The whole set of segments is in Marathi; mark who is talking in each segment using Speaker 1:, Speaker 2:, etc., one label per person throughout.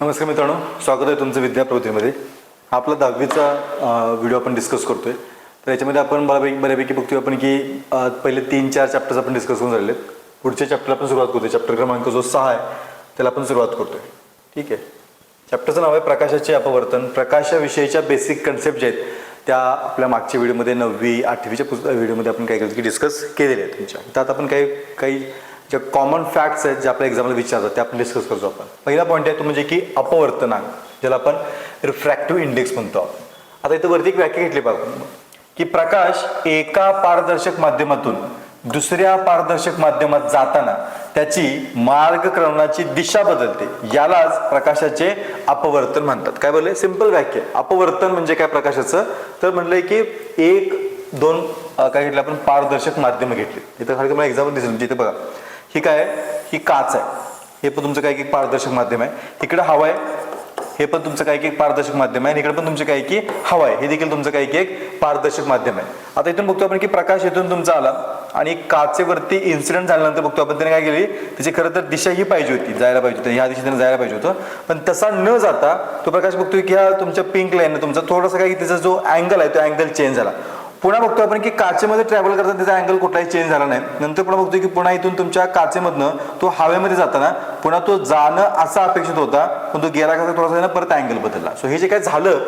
Speaker 1: नमस्कार मित्रांनो स्वागत आहे तुमचं विद्याप्रवृत्तीमध्ये आपला दहावीचा व्हिडिओ आपण डिस्कस करतोय. तर याच्यामध्ये आपण बऱ्यापैकी बऱ्यापैकी बघतोय आपण की पहिले तीन चार चॅप्टर्स आपण डिस्कस करून झालेले आहेत. पुढच्या चॅप्टरला आपण सुरुवात करतोय. चॅप्टर क्रमांक जो सहा आहे त्याला आपण सुरुवात करतोय. ठीक आहे? चॅप्टरचं नाव आहे प्रकाशाचे अपवर्तन. प्रकाशाविषयीच्या बेसिक कन्सेप्ट जे आहेत त्या आपल्या मागच्या व्हिडिओमध्ये नववी आठवीच्या पुस्त व्हिडिओमध्ये आपण काय केलं की डिस्कस केलेले आहेत तुमच्या. त्यात आपण काही काही जे कॉमन फॅक्ट्स आहेत जे आपल्या एक्झामला विचारतात ते आपण डिस्कस करतो आपण. पहिला पॉईंट आहे तो म्हणजे की अपवर्तनांक ज्याला आपण रिफ्रॅक्टिव्ह इंडेक्स म्हणतो आपण. आता इथं वरती एक व्याख्या घेतली पाहिजे की प्रकाश एका पारदर्शक माध्यमातून दुसऱ्या पारदर्शक माध्यमात जाताना त्याची मार्गक्रमणाची दिशा बदलते. यालाच प्रकाशाचे अपवर्तन म्हणतात. काय बोलले? सिंपल व्याख्या. अपवर्तन म्हणजे काय प्रकाशाचं? तर म्हणलंय की एक दोन काय घेतलं आपण? पारदर्शक माध्यम घेतली. इथं खाली मला एक्झाम्पल दिसेल. म्हणजे इथे बघा. ही काय आहे? ही काच आहे. हे पण तुमचं काय की पारदर्शक माध्यम आहे. इकडे हवा आहे. हे पण तुमचं काय की एक पारदर्शक माध्यम आहे. आणि इकडे पण तुमचं काय की हवा आहे. हे देखील तुमचं काय की एक पारदर्शक माध्यम आहे. आता इथून बघतो आपण की प्रकाश इथून तुमचा आला आणि काचेवरती इन्सिडेंट झाल्यानंतर बघतो आपण त्याने काय केली? त्याची खरं तर दिशा ही पाहिजे होती. जायला पाहिजे होती. ह्या दिशेने जायला पाहिजे होतं. पण तसा न जाता तो प्रकाश बघतोय की हा तुमच्या पिंक लाईन तुमचा थोडासा काय की त्याचा जो अँगल आहे तो अँगल चेंज झाला. पुन्हा बघतो आपण की काचेमध्ये ट्रॅव्हल करताना त्याचा अँगल कुठलाही चेंज झाला नाही. नंतर पुन्हा बघतोय की पुन्हा इथून तुमच्या काचेमधनं तो हवेमध्ये जाताना पुन्हा तो जाणं असा अपेक्षित होता. पण तो गेला कसा थोडासा परत अँगल बदलला. सो हे जे काय झालं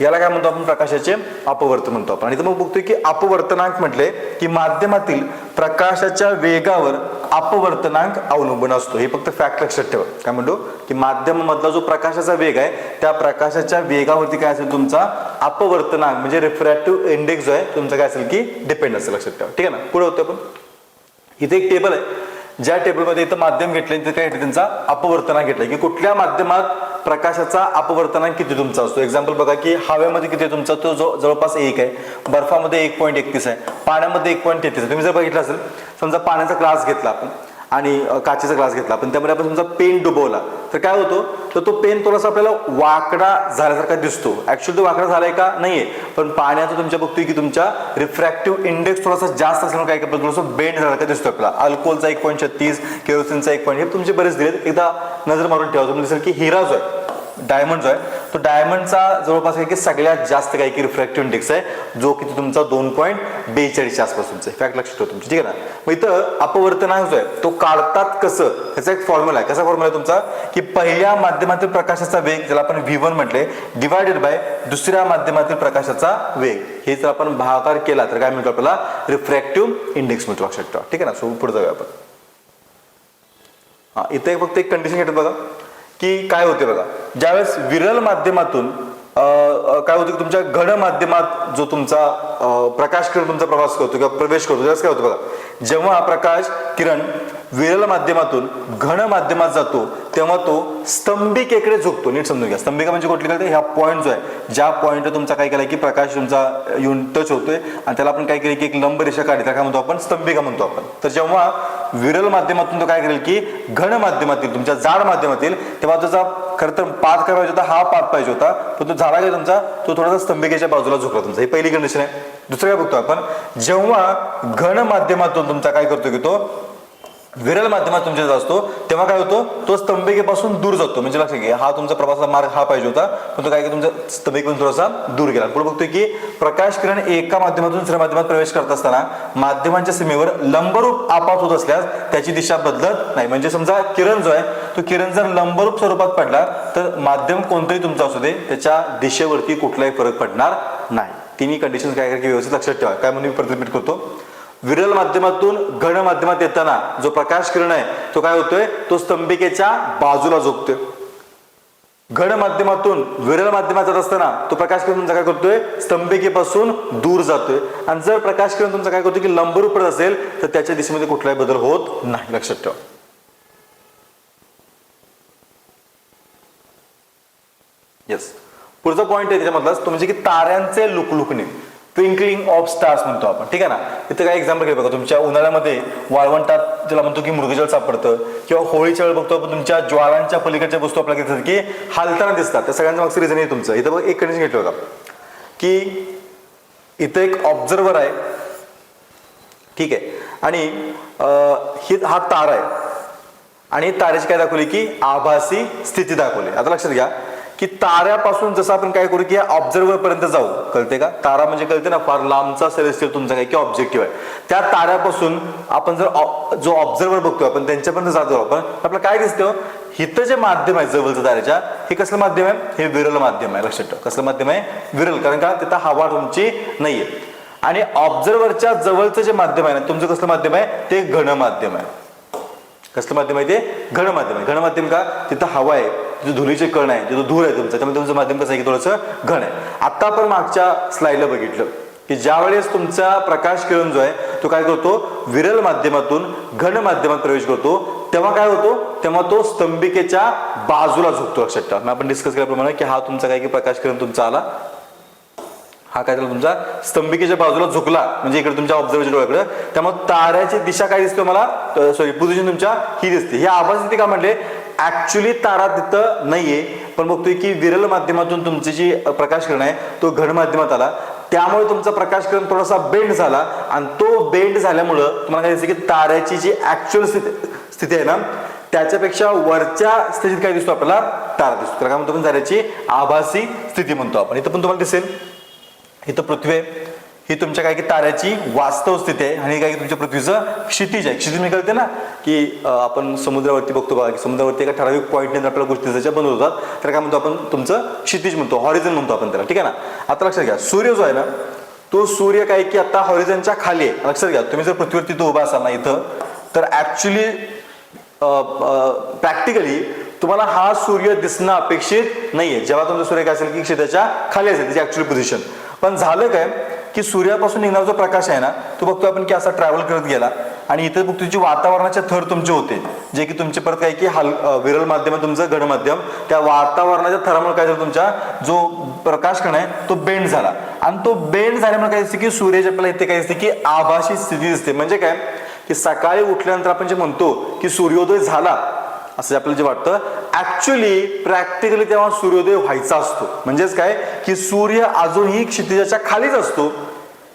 Speaker 1: याला काय म्हणतो आपण? प्रकाशाचे अपवर्तन म्हणतो आपण. आणि इथं मग बघतोय की अपवर्तनांक म्हटले की माध्यमातील प्रकाशाच्या वेगावर अपवर्तनांक अवलंबून असतो. हे फक्त फॅक्ट लक्षात ठेवा. काय म्हणतो? की माध्यमामधला जो प्रकाशाचा वेग आहे त्या प्रकाशाच्या वेगावरती काय असेल तुमचा अपवर्तनांक म्हणजे रिफ्रॅक्टिव्ह इंडेक्स जो आहे तुमचा काय असेल की डिपेंड असेल लक्षात ठेवा. ठीक आहे ना? पुढे होतो आपण. इथे एक टेबल आहे. ज्या टेबलमध्ये इथं माध्यम घेतले तिथे काय घेतलं त्यांचा अपवर्तनांक घेतलाय. की कुठल्या माध्यमात प्रकाशाचा अपवर्तनांक किती तुमचा असतो? एक्झाम्पल बघा की हवेमध्ये किती आहे तुमचा? तो जो जवळपास एक आहे. बर्फामध्ये एक पॉईंट एकतीस आहे. पाण्यामध्ये एक पॉईंट तेहतीस आहे. तुम्ही जर बघितलं असेल समजा पाण्याचा ग्लास घेतला आपण आणि काचेचा ग्लास घेतला पण त्यामध्ये आपण समजा पेन डुबवला तर काय होतो? तर तो पेन थोडासा आपल्याला वाकडा झाल्यासारखा दिसतो. ऍक्च्युअली तो वाकडा झालाय का? नाहीये. पण पाण्याचं तुमच्या बघतोय की तुमच्या रिफ्रॅक्टिव्ह इंडेक्स थोडासा जास्त असल्यामुळे काय करतो? थोडंसं बेंड झाल्यासारखा दिसतो आपला अल्कोहोलचा एक पॉईंट छत्तीस केरोसिनचा एक पॉईंट हे तुमचे बरेच दिलेत एकदा नजर मारून ठेवा. तुम्ही दिसेल की हिरा जो आहे डायमंड जो आहे तो डायमंडचा जवळपास काय की सगळ्यात जास्त काय की रिफ्रॅक्टिव्ह इंडेक्स आहे जो की तुमचा दोन पॉईंट बेचाळीसच्या आसपास तुमचा फॅक्ट लक्षात ठेवा तुमची ठीक आहे ना? मग इथं अपवर्तनांक जो आहे तो काढतात कसं? ह्याचा एक फॉर्म्युला आहे. कसा फॉर्म्युला आहे तुमचा? की पहिल्या माध्यमातील प्रकाशाचा वेग ज्याला आपण व्ही वन म्हटले डिवायडेड बाय दुसऱ्या माध्यमातील प्रकाशाचा वेग. हे जर आपण भागाकार केला तर काय म्हणतो आपल्याला? रिफ्रॅक्टिव्ह इंडेक्स मिळतो लक्षात ठेवा. ठीक आहे ना? सो पुढे जाऊया आपण. हा इथे फक्त एक कंडिशन घेतात बघा. की काय होते बघा ज्यावेळेस विरल माध्यमातून काय होतं की तुमच्या घन माध्यमात जो तुमचा प्रकाश किरण तुमचा प्रवास करतो किंवा प्रवेश करतो त्यावेळेस काय होतं बघा जेव्हा प्रकाश किरण विरल माध्यमातून घन माध्यमात जातो तेव्हा तो स्तंभिकेकडे झुकतो. नीट समजून घ्या. स्तंभिका म्हणजे कुठली कळते ह्या पॉईंट जो आहे ज्या पॉईंटवर तुमचा काय केला की प्रकाश तुमचा येऊन टच होतोय आणि त्याला आपण काय केलं की एक लंब रेषा काढली. त्याला काय म्हणतो आपण? स्तंभिका म्हणतो आपण. तर जेव्हा विरल माध्यमातून तो काय करेल की घन माध्यमातील तुमच्या जाड माध्यमातील तेव्हा त्याचा खरं तर पाथ काय पाहिजे होता हा पाथ पाहिजे होता. पण तो झाला काय तुमचा? तो थोडासा स्तंभिकेच्या बाजूला झुकला तुमचा. ही पहिली कंडिशन आहे. दुसरं काय बघतो आपण? जेव्हा घन माध्यमातून तुमचा काय करतो की तो विरल माध्यमात तुमच्या येत असतो. तेव्हा काय होतो? तो स्तंभिकेपासून दूर जातो. म्हणजे लक्षात घ्या हा तुमचा प्रवासाचा मार्ग हा पाहिजे होता. पण तो काय की तुमच्या स्तंभिकेपासून थोडासा दूर गेला. पुढे बघतोय की प्रकाश किरण एका माध्यमातून दुसऱ्या माध्यमात प्रवेश करत असताना माध्यमांच्या सीमेवर लंबरूप आपात होत असल्यास त्याची दिशा बदलत नाही. म्हणजे समजा किरण जो आहे तो किरण जर लंबरूप स्वरूपात पडला तर माध्यम कोणतंही तुमचं असू दे त्याच्या दिशेवरती कुठलाही फरक पडणार नाही. तिन्ही कंडिशन काय काय की व्यवस्थित लक्षात ठेवा. काय म्हणून मी प्रतिबिंबित करतो? विरल माध्यमातून घन माध्यमात येताना जो प्रकाश किरण आहे तो काय होतोय? तो स्तंभिकेच्या बाजूला झोपतोय. घन माध्यमातून विरल माध्यमात जात असताना तो प्रकाश किरण तुमचा काय करतोय? स्तंभिकेपासून दूर जातोय. आणि जर प्रकाश किरण तुमचा काय करतोय की लंबरूप पडत असेल तर त्याच्या दिशेमध्ये कुठलाही बदल होत नाही. लक्षात ठेवा. येस पुढचा पॉईंट आहे त्याच्यामधलाच तो म्हणजे की ताऱ्यांचे लुकलुकणे. ट्विंकलिंग ऑफ स्टार्स म्हणतो आपण. ठीक आहे ना? इथं काय एक्झाम्पल घे बघा. तुमच्या उन्हाळ्यामध्ये वाळवंटात ज्याला म्हणतो की मृगजल सापडतं किंवा होळीच्या वेळ बघतो आपण तुमच्या ज्वालांच्या पलीकडच्या वस्तू आपल्याला दिसतात की हालताना दिसतात. त्या सगळ्यांचं मागचं रिझन आहे तुमचं. इथं बघ एक कंडिशन घेतलं होता की इथं एक ऑब्झर्वर आहे. ठीक आहे? आणि ही हा तारा आहे. आणि ताऱ्याची काय दाखवली की आभासी स्थिती दाखवली. आता लक्षात घ्या. की ताऱ्यापासून जसं आपण काय करू की ऑब्झर्वर पर्यंत जाऊ. कळते का? तारा म्हणजे कळते ना फार लांबचा सेलेस्टियल तुमचा काय की ऑब्जेक्टिव्ह आहे. त्या ताऱ्यापासून आपण जर जो ऑब्झर्वर बघतो आपण त्यांच्यापर्यंत जातो. आपण आपल्याला काय दिसतं? हिथं जे माध्यम आहे जवळचं ताऱ्याच्या हे कसलं माध्यम आहे? हे विरल माध्यम आहे लक्षात ठेवा. कसलं माध्यम आहे? विरल. कारण का? तिथं हवा तुमची नाहीये. आणि ऑब्झर्वरच्या जवळचं जे माध्यम आहे ना तुमचं कसलं माध्यम आहे? ते घन माध्यम आहे. कसलं माध्यम आहे ते? घन माध्यम आहे. घन माध्यम का? तिथं हवा आहे. तिथं धुलीचे कण आहे तिथं धूर आहे तुमचं त्यामुळे तुमचं माध्यम कसं आहे की थोडंसं घण आहे. आता आपण मागच्या स्लाईडला बघितलं की ज्या वेळेस तुमचा प्रकाश किरण जो आहे तो काय करतो? विरल माध्यमातून घन माध्यमात प्रवेश करतो. तेव्हा काय होतो? तेव्हा तो स्तंभिकेच्या बाजूला झुकतो लक्षात ठेवा. मग आपण डिस्कस केल्याप्रमाणे की हा तुमचा काय की प्रकाश किरण तुमचा आला. हा काय झाला तुमचा? स्तंभिकेच्या बाजूला झुकला. म्हणजे इकडे तुमच्या ऑब्झर्वेशन डोळ्याकडे. त्यामुळे ताऱ्याची दिशा काय दिसते मला सॉरी पोझिशन तुमच्या ही दिसते. हे आभास स्थिती का म्हणले ऍक्च्युली तारा तिथं नाहीये. पण बघतोय की विरल माध्यमातून तुमची जी प्रकाश किरण आहे तो घन माध्यमात आला. त्यामुळे तुमचा प्रकाश किरण थोडासा बेंड झाला. आणि तो बेंड झाल्यामुळं तुम्हाला काय दिसतं की ताऱ्याची जी ऍक्च्युअल स्थिती स्थिती आहे ना त्याच्यापेक्षा वरच्या स्थितीत काय दिसतो आपल्याला? तारा दिसतो. त्याला काय म्हणतो आपण? ताऱ्याची आभासी स्थिती म्हणतो आपण. इथं पण तुम्हाला दिसेल. इथं पृथ्वी आहे. ही तुमच्या काय की ताऱ्याची वास्तव स्थिती आहे आणि काय की तुमच्या पृथ्वीचं क्षितिज आहे. क्षितिज म्हणजे कळते ना की आपण समुद्रावरती बघतो बघा की समुद्रावरती एका ठराविक पॉईंटने आपल्याला गोष्टी त्याच्या बंद होतात तर काय म्हणतो आपण? तुमचं क्षितिज म्हणतो हॉरिझन म्हणतो आपण त्याला. ठीक आहे ना? आता लक्षात घ्या सूर्य जो आहे ना तो सूर्य काय की आता हॉरिझनच्या खाली आहे. लक्षात घ्या तुम्ही जर पृथ्वीवरती तिथं उभा असाल ना इथं तर ऍक्च्युली प्रॅक्टिकली तुम्हाला हा सूर्य दिसणं अपेक्षित नाहीये. जेव्हा तुमचा सूर्य काय असेल की क्षेत्राच्या खाली असेल त्याची ऍक्च्युअल पोझिशन पण झालं काय? की सूर्यापासून निघणारा जो प्रकाश आहे ना तो बघतो आपण की असा ट्रॅव्हल करत गेला. आणि इथे बघतो जी वातावरणाचे थर तुमचे होते. जे की तुमचे परत काय की हल विरल माध्यम आहे तुमचं घन माध्यम त्या वातावरणाच्या थरामुळे काय झालं तुमचा जो प्रकाश कण आहे तो बेंड झाला. आणि तो बेंड झाल्यामुळे काय दिसते की सूर्याच्या आपल्याला इथे काय दिसते की आभाशी स्थिती दिसते. म्हणजे काय? की सकाळी उठल्यानंतर आपण जे म्हणतो की सूर्योदय झाला असं आपल्याला जे वाटतं ऍक्च्युली प्रॅक्टिकली तेव्हा सूर्योदय व्हायचा असतो. म्हणजेच काय? की सूर्य अजूनही क्षितिजाच्या खालीच असतो.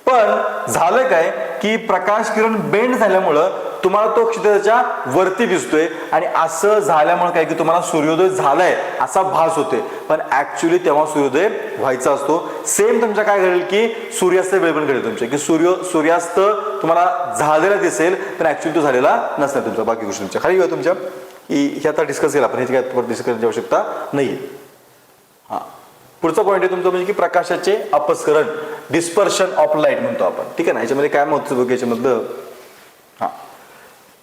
Speaker 1: पण झालं काय? की प्रकाश किरण बेंड झाल्यामुळं तुम्हाला तो क्षितिजाच्या वरती दिसतोय. आणि असं झाल्यामुळे काय? की तुम्हाला सूर्योदय झालाय असा भास होतोय. पण ऍक्च्युली तेव्हा सूर्योदय व्हायचा असतो. सेम तुमच्या काय घडेल की सूर्यास्त वेळ पण घडेल तुमच्या की सूर्य सूर्यास्त तुम्हाला झालेला दिसेल पण ऍक्च्युली तो झालेला नसेल तुमचा. बाकी गोष्टी तुमच्या खाली तुमच्या. की हे आता डिस्कस केला आपण ह्याची काय डिस्कस करण्याची आवश्यकता आहे हां. पुढचा पॉईंट आहे तुमचा म्हणजे की प्रकाशाचे अपस्करण डिस्पर्शन ऑफ लाइट म्हणतो आपण. ठीक आहे ना? याच्यामध्ये काय महत्त्व याच्यामधलं हा.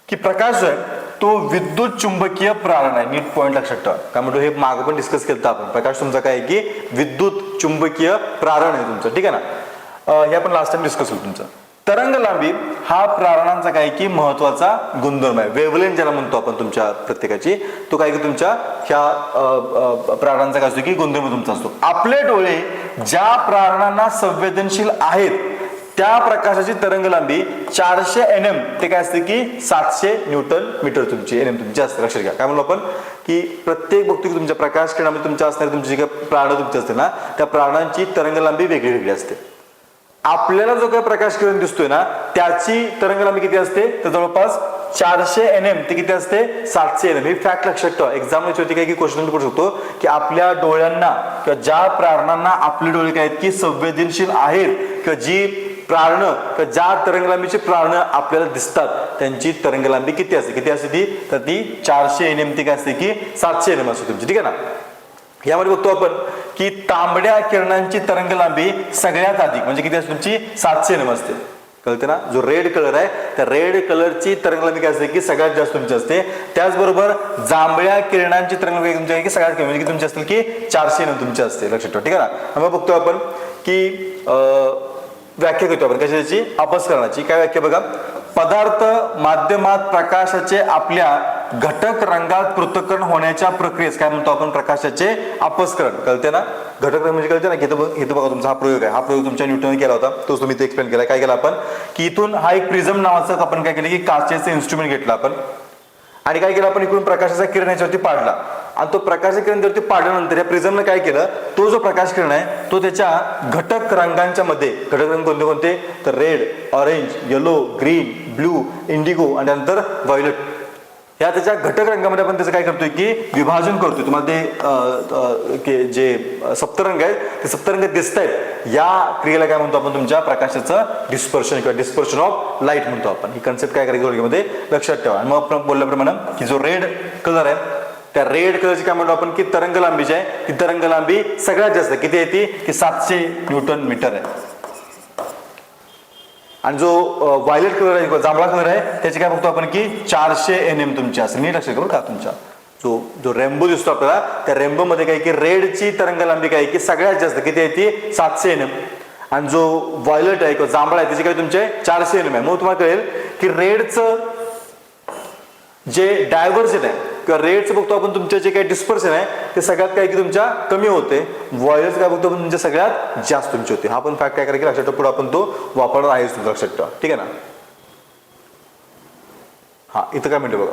Speaker 1: की प्रकाश जो आहे तो विद्युत चुंबकीय प्रारण आहे. नीट पॉईंट लक्षात ठेवा. काय म्हणतो हे मागं पण डिस्कस केलं आपण. प्रकाश तुमचा काय आहे की विद्युत चुंबकीय प्रारण आहे तुमचं. ठीक आहे ना? हे आपण लास्ट टाइम डिस्कस होईल तुमचं. तरंग लांबी हा प्रारणांचा काय की महत्त्वाचा गुणधर्म आहे. वेवलेन ज्याला म्हणतो आपण तुमच्या प्रत्येकाची तो काय की तुमच्या ह्या प्राणांचा प्रारणांचा काय असतो की गुणधर्म तुमचा असतो. आपले डोळे ज्या प्रारणांना संवेदनशील आहेत त्या प्रकाशाची तरंग लांबी चारशे एन एम ते काय असते की सातशे न्यूटन मीटर तुमची एन एम तुमची असते लक्षात घ्या. काय म्हणलो आपण? की प्रत्येक बघतो की तुमच्या प्रकाश किरणामध्ये तुमच्या असणारे तुमची जी काही प्राण तुमची असते ना त्या प्राणांची तरंग लांबी वेगळी वेगळी असते. आपल्याला जो काही प्रकाश किरण दिसतोय ना त्याची तरंग लांबी किती असते? तर जवळपास चारशे एन एम ते किती असते? सातशे एन एम ही फॅक्ट लक्षात ठेवा. एक्झाम होती काय की क्वेश्चन करू शकतो की आपल्या डोळ्यांना किंवा ज्या प्रारणांना आपले डोळे काय आहेत की संवेदनशील आहेत किंवा जी प्राण किंवा ज्या तरंगलांबीची प्राण आपल्याला दिसतात त्यांची तरंगलांबी किती असते? किती असते ती? तर ती चारशे एन एम ती काय असते की सातशे एन एम असते तुमची. ठीक आहे ना? यामध्ये बघतो आपण. की तांबड्या किरणांची तरंग लांबी सगळ्यात अधिक. म्हणजे किती असते तुमची? सातशे एम असते. कळते ना? जो रेड कलर आहे त्या रेड कलरची तरंग लांबी काय असते की सगळ्यात जास्त तुमची असते. त्याचबरोबर जांभळ्या किरणांची तरंग लांबी तुमची आहे की सगळ्यात कमी. म्हणजे की तुमची असतील की चारशे एम तुमची असते. लक्षात ठेवा. ठीक आहे ना? मग बघतो आपण की व्याख्या करतो आपण. कशाची? अपस्करणाची. काय व्याख्या बघा? पदार्थ माध्यमात प्रकाशाचे आपल्या घटक रंगात पृथक्करण होण्याच्या प्रक्रियेस काय म्हणतो आपण? प्रकाशाचे अपस्करण. कळते ना? घटक रंग म्हणजे कळते ना? की इथं बघ- इथं बघा तुमचा हा प्रयोग आहे. हा प्रयोग तुमच्या न्यूटन केला होता. तोच तुम्ही इथे एक्सप्लेन केला. काय केला आपण? की इथून हा एक प्रिझम नावाचं आपण काय केलं की काचेचं इन्स्ट्रुमेंट घेतला आपण. आणि काय केलं आपण? इकडून प्रकाशाचा किरण याच्यावरती पाडला. आणि तो प्रकाश किरण पाडल्यानंतर या प्रिझमनं काय केलं? तो जो प्रकाश किरण आहे तो त्याच्या घटक रंगांच्या मध्ये घटक रंग कोणते कोणते? तर red orange yellow green blue indigo आणि नंतर व्हायलेट ह्या त्याच्या घटक रंगामध्ये आपण त्याचं काय करतोय की विभाजन करतोय. तुम्हाला ते जे सप्तरंग आहेत ते सप्तरंग दिसत आहेत या क्रियेला काय म्हणतो आपण तुमच्या? प्रकाशाचं डिस्पर्शन किंवा डिस्पर्शन ऑफ लाइट म्हणतो आपण. ही कन्सेप्ट काय करायची लक्षात ठेवा. आणि मग आपण बोलल्याप्रमाणे की जो रेड कलर आहे त्या रेड कलरची काय म्हणतो आपण? की तरंग लांबी जी आहे. ती तरंग लांबी सगळ्यात जास्त किती आहे ती? की सातशे न्यूटन मीटर आहे. आणि जो व्हायलेट कलर आहे किंवा जांभळा कलर आहे त्याचे काय बघतो आपण की चारशे एन एम तुमचे असेल नीट लक्षात करू का तुमच्या. जो जो रेम्बो दिसतो आपल्याला त्या रेम्बो मध्ये काय की रेडची तरंग लांबी काय की सगळ्यात जास्त किती आहे ती? सातशे एन एम आणि जो व्हायलेट आहे किंवा जांभळा आहे त्याचे काय तुमचे? चारशे एन एम आहे. मग तुम्हाला कळेल की रेडचं जे डायव्हर्जन आहे किंवा बघतो आपण तुमचे जे काही डिस्पर्शन आहे ते सगळ्यात काय की तुमच्या कमी होते. व्हॉयलेट काय बघतो आपण तुमच्या सगळ्यात जास्त तुमचे होते. हा पण फॅक्ट काय करायला लक्षात पुढे आपण तो वापरणार आहेच तुमच्या लक्षात ठीक आहे ना? हा इथं काय म्हणते बघा?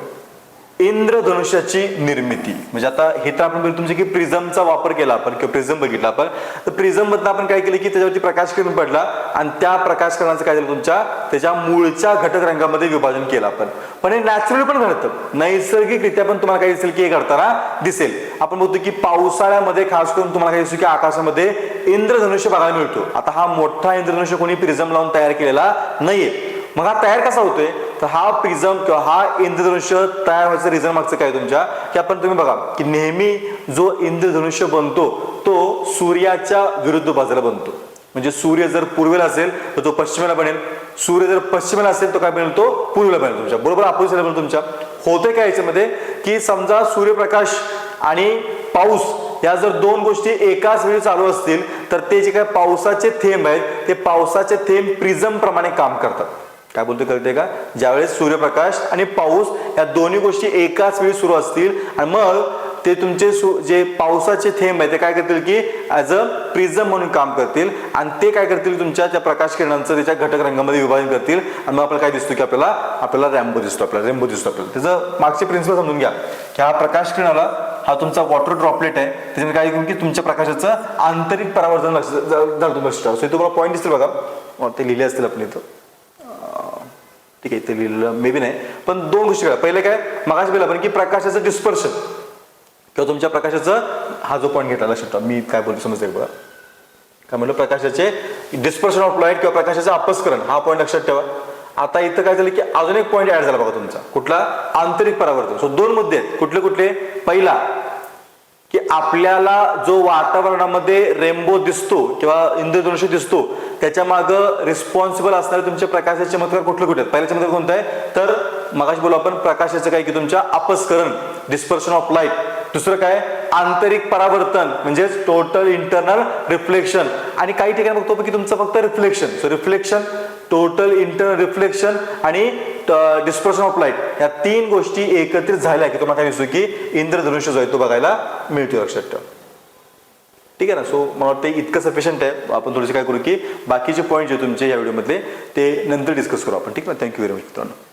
Speaker 1: इंद्रधनुष्याची निर्मिती. म्हणजे आता हे तर आपण तुमचे की प्रिझमचा वापर केला आपण किंवा प्रिझम बघितला आपण. तर प्रिझम मधनं आपण काय केलं की त्याच्यावरती प्रकाश किरण पडला आणि त्या प्रकाश किरणाचं काय झालं तुमच्या त्याच्या मूळच्या घटक रंगामध्ये विभाजन केलं आपण. पण हे नॅचरली पण घडतं. नैसर्गिकरित्या पण तुम्हाला काय दिसेल की हे घडताना दिसेल. आपण बघतो की पावसाळ्यामध्ये खास करून तुम्हाला काय दिसतो की आकाशामध्ये इंद्रधनुष्य बघायला मिळतो. आता हा मोठा इंद्रधनुष्य कोणी प्रिझम लावून तयार केलेला नाहीये. मग हा तयार कसा होतोय? तर हा प्रिझम किंवा हा इंद्रधनुष्य तयार व्हायचं रिझन मागचं काय तुमच्या? की आपण तुम्ही बघा की नेहमी जो इंद्रधनुष्य बनतो तो सूर्याच्या विरुद्ध बाजूला बनतो. म्हणजे सूर्य जर पूर्वेला असेल तर तो पश्चिमेला बनेल. सूर्य जर पश्चिमेला असेल तो काय बनेल? तो पूर्वेला बनेल तुमच्या. बरोबर अपोजिटला बनेल तुमच्या. होते काय याच्यामध्ये? की समजा सूर्यप्रकाश आणि पाऊस या जर दोन गोष्टी एकाच वेळी चालू असतील तर ते जे काय पावसाचे थेंब आहेत ते पावसाचे थेंब प्रिझम प्रमाणे काम करतात. काय बोलतो कळते का? ज्यावेळेस सूर्यप्रकाश आणि पाऊस या दोन्ही गोष्टी एकाच वेळी सुरू असतील आणि मग ते तुमचे सु- जे पावसाचे थेंब आहे ते काय करतील की ऍज अ प्रिझम म्हणून काम करतील आणि ते काय करतील तुमच्या त्या प्रकाश किरणांचं त्याच्या घटक रंगामध्ये विभाजन करतील आणि मग आपल्याला काय दिसतो की आपल्याला आपल्याला रॅम्बो दिसतो आपल्याला रेम्बो दिसतो आपल्याला. त्याचं मागचे प्रिन्सिपल समजून घ्या. की हा प्रकाश किरणाला हा तुमचा वॉटर ड्रॉपलेट आहे त्याच्यामध्ये काय करून की तुमच्या प्रकाशाचं आंतरिक परावर्तन लक्ष तुम्हाला पॉईंट दिसतील बघा. हो, ते लिहिले असतील आपण इथं. ठीक आहे ते लिहिलेलं मे बी नाही. पण दोन गोष्टी करा. पहिले काय? मगाशी बोलला पण की प्रकाशाचं डिस्पर्शन किंवा तुमच्या प्रकाशाचं हा जो पॉईंट घेतला लक्षात मी काय बोलतो समजते बघा काय म्हणलं? प्रकाशाचे डिस्पर्शन ऑफ लाइट किंवा प्रकाशाचं अपस्करण हा पॉईंट लक्षात ठेवा. आता इथं काय झालं की अजून एक पॉईंट ऍड झाला बघा तुमचा. कुठला? आंतरिक परावर्तन. सो दोन मुद्दे आहेत. कुठले कुठले? पहिला की आपल्याला जो वातावरणामध्ये रेनबो दिसतो किंवा इंद्रधनुष्य दिसतो त्याच्या मागं रिस्पॉन्सिबल असणारे तुमचे प्रकाशाचे चमत्कार कुठले कुठे आहेत? पहिला चमत्कार कोणता आहे? तर मगाशी बोलू आपण प्रकाशाचं काय की तुमच्या अपस्करण डिस्पर्शन ऑफ लाइट दुसरं काय? आंतरिक परावर्तन म्हणजेच टोटल इंटरनल रिफ्लेक्शन आणि काही ठिकाणी बघतो की तुमचं फक्त reflection so reflection total internal reflection आणि डिस्पर्शन ऑफ लाइट ह्या तीन गोष्टी एकत्रित झाल्या की तुम्हाला काय दिसतो की इंद्रधनुष्य जो आहे तो बघायला मिळतो लक्षात ठेवा. ठीक आहे ना? सो मला वाटतं इतकं सफिशियंट आहे. आपण थोडेसे काय करू की बाकीचे पॉईंट जे तुमचे या व्हिडिओमधले ते नंतर डिस्कस करू आपण. ठीक आहे थँक्यू व्हेरी मच मित्रांनो.